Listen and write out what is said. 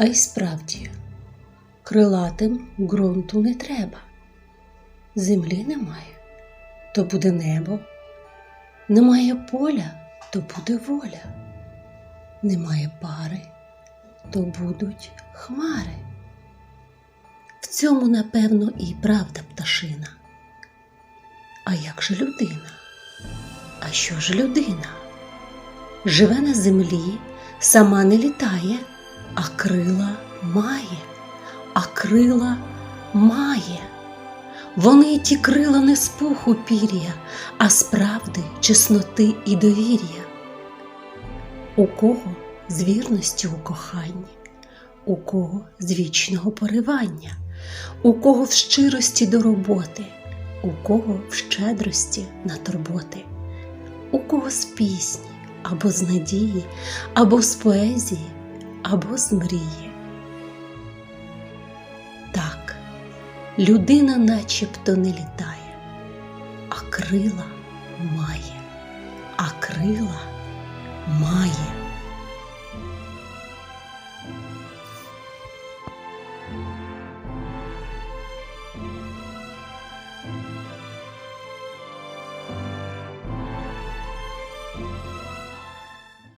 А й справді, крилатим ґрунту не треба. Землі немає, то буде небо. Немає поля, то буде воля. Немає пари, то будуть хмари. В цьому, напевно, і правда пташина. А як же людина? А що ж людина? Живе на землі, сама не літає, а крила має, а крила має. Вони ті крила не з пуху пір'я, а з правди, чесноти і довір'я. У кого з вірності у коханні, у кого з вічного поривання, у кого в щирості до роботи, у кого в щедрості на турботи, у кого з пісні, або з надії, або з поезії, або з мрії. Так, людина начебто не літає, а крила має, а крила має.